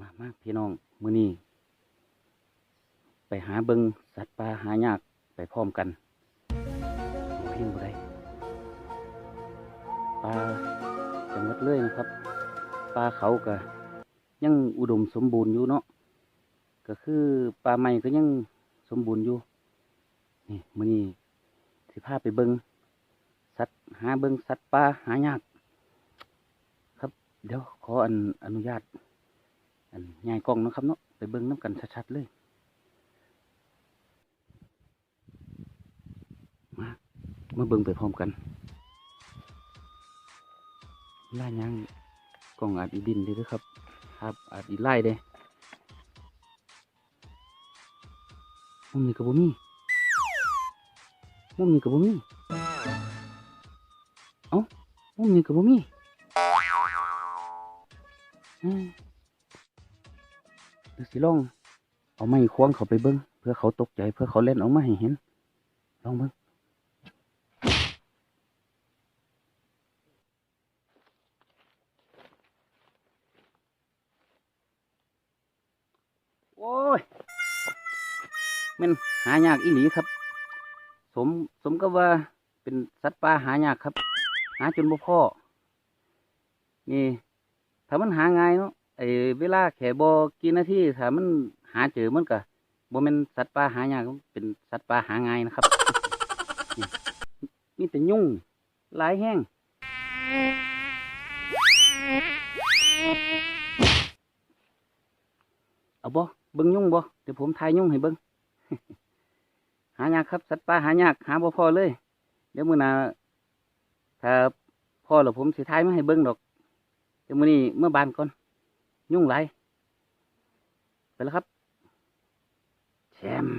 มามาพี่น้องมือนี้ไปหาเบิงสัตว์ปลาหายากไปพร้อมกันพี่บุได้ปลาจังหวัดเลื่อยนะครับปลาเขากะยังอุดมสมบูรณ์อยู่เนาะก็คือปลาใหม่ก็ยังสมบูรณ์อยู่นี่มือนี้สิพาไปเบิงสัตว์หาเบิงสัตว์ปลาหายาก เดี๋ยวขออันอนุญาต อันง่ายกล้องนะครับเนาะไปเบิ้งน้ำกันชัดๆเลยมามาเบิ้งไปพร้อมกันล่ายังกล้องอาจอีดินเด้ด้อครับ ครับอาจอีไล่เด้มุมนี้กับบุมีมุมนี้กับบุมีเอ้ามุมนี้กับบุมี อืมเดี๋ยวสิลองเอาไม้ควงเขาไปเบิ้งเพื่อเขาตกใจเพื่อเขาเล่นออกมาให้เห็น ลองเบิ้งโอ้ยมันหายากอีหลีครับ สมสมกับว่าเป็นสัตว์ป่าหายากครับ หาจนบ่พ่อ นี่ ถ้ามันหาง่ายเนาะไอ้เวลาแค่บ่กี่นาทีถ้ามันหาเจอมันก็บ่แม่นสัตว์ป่าหายากเป็นสัตว์ป่าหาง่ายนะครับมีแต่ยุ่งหลายแห้งเอาบ่เบิ่งยุ่งบ่เดี๋ยวผมทายยุ่งให้เบิ่งหายากครับ สัตว์ป่าหายากหาบ่พอเลย เดี๋ยวมื้อหน้าถ้าพอแล้วผมสิทายมาให้เบิ่งดอก เดี๋ยวมื้อนี้เมื่อบานก่อน ยุ่งไรไปแล้วครับแชมป์